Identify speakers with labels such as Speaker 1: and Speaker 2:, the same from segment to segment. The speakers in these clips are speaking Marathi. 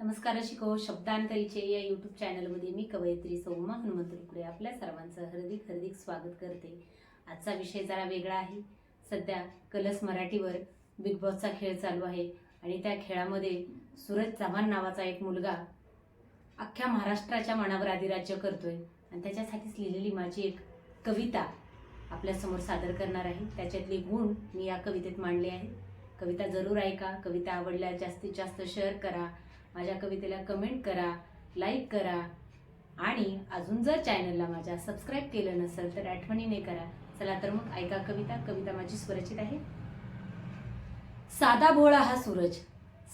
Speaker 1: नमस्कार शिको शब्दांतरीचे या यूट्यूब चॅनलमध्ये मी कवयित्री सौमा हनुमंत रुकडे आपल्या सर्वांचं हार्दिक हार्दिक स्वागत करते. आजचा विषय जरा वेगळा आहे. सध्या कलस मराठीवर बिग बॉसचा खेळ चालू आहे आणि त्या खेळामध्ये सूरज चव्हाण नावाचा एक मुलगा अख्ख्या महाराष्ट्राच्या मनावर अधिराज्य करतोय आणि त्याच्यासाठीच लिहिलेली माझी एक कविता आपल्यासमोर सादर करणार आहे. त्याच्यातले गुण मी या कवितेत मांडले आहेत. कविता जरूर ऐका. कविता आवडल्या जास्तीत जास्त शेअर करा. माझ्या कवितेला कमेंट करा लाईक करा. आणि अजून जर चॅनलला माझ्या सबस्क्राईब केलं नसेल तर आठवणीने करा. चला तर मग ऐका कविता. कविता माझी स्वरचित आहे. साधा भोळा हा सूरज.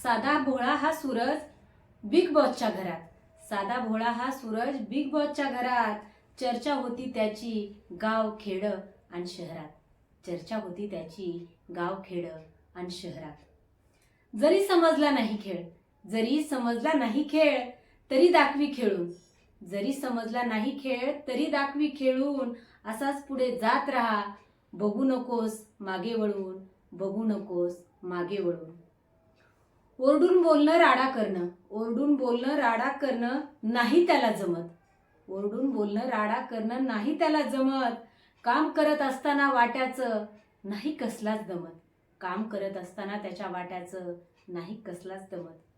Speaker 1: साधा भोळा हा सूरज बिग बॉसच्या घरात. साधा भोळा हा सूरज बिग बॉसच्या घरात. चर्चा होती त्याची गाव खेड आणि शहरात. चर्चा होती त्याची गाव खेड आणि शहरात. जरी समजला नाही खेळ जरी समजला नाही खेळ तरी दाखवी खेळून. जरी समजला नाही खेळ तरी दाखवी खेळून. असाच पुढे जात राहा. बघू नकोस मागे वळून. बघू नकोस मागे वळून. ओरडून बोलणं राडा करणं. ओरडून बोलणं राडा करणं नाही त्याला जमत. ओरडून बोलणं राडा करणं नाही त्याला जमत. काम करत असताना वाट्याचं नाही कसलाच दमत. काम करत असताना त्याच्या वाट्याचं नाही कसलाच दमत.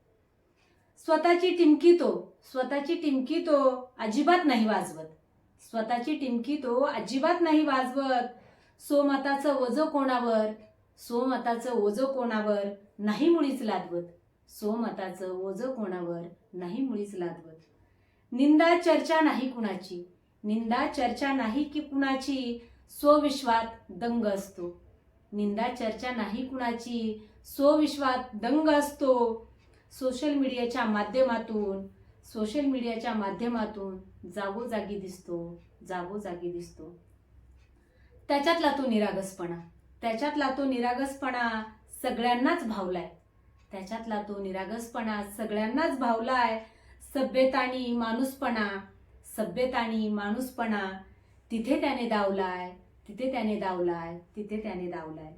Speaker 1: स्वतःची टिमकी तो स्वतःची टिमकी तो अजिबात नाही वाजवत. स्वतःची टिमकी तो अजिबात नाही वाजवत. सोमताचं ओझं कोणावर? सोमताचं ओझं कोणावर? नाही मुळीच लादवत. सोमताचं ओझं कोणावर? नाही मुळीच लादवत. निंदा चर्चा नाही कुणाची? निंदा चर्चा नाही की कुणाची? स्वविश्वात दंग असतो. निंदा चर्चा नाही कुणाची? स्वविश्वात दंग असतो. सोशल मीडियाच्या माध्यमातून सोशल मीडियाच्या माध्यमातून जागोजागी दिसतो जागोजागी दिसतो. त्याच्यातला तो निरागसपणा त्याच्यातला तो निरागसपणा सगळ्यांनाच भावलाय. त्याच्यातला तो निरागसपणा सगळ्यांनाच भावलाय. सभ्यतानी माणूसपणा सभ्यतानी माणूसपणा तिथे त्याने दावलाय तिथे त्याने दावलाय तिथे त्याने दावलाय.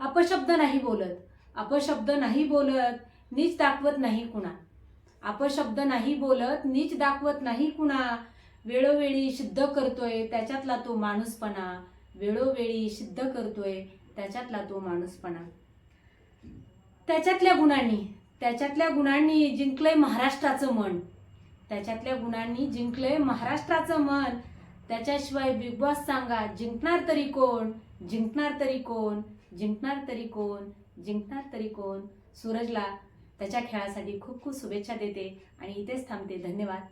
Speaker 1: अपशब्द नाही बोलत अपशब्द नाही बोलत नीच दाखवत नाही कुणा. अपशब्द नाही बोलत नीच दाखवत नाही कुणा. वेळोवेळी सिद्ध करतोय त्याच्यातला तो माणूसपणा. वेळोवेळी सिद्ध करतोय त्याच्यातला तो माणूसपणा. त्याच्यातल्या गुणांनी त्याच्यातल्या गुणांनी जिंकलंय महाराष्ट्राचं मन. त्याच्यातल्या गुणांनी जिंकलंय महाराष्ट्राचं मन. त्याच्याशिवाय बिग बॉस सांगा जिंकणार तरी कोण? जिंकणार तरी कोण? जिंकणार तरी कोण? जिंकणार तरी कोण? सूरजला त्याच्या खेळासाठी खूप खूप शुभेच्छा देते आणि इथेच थांबते. धन्यवाद.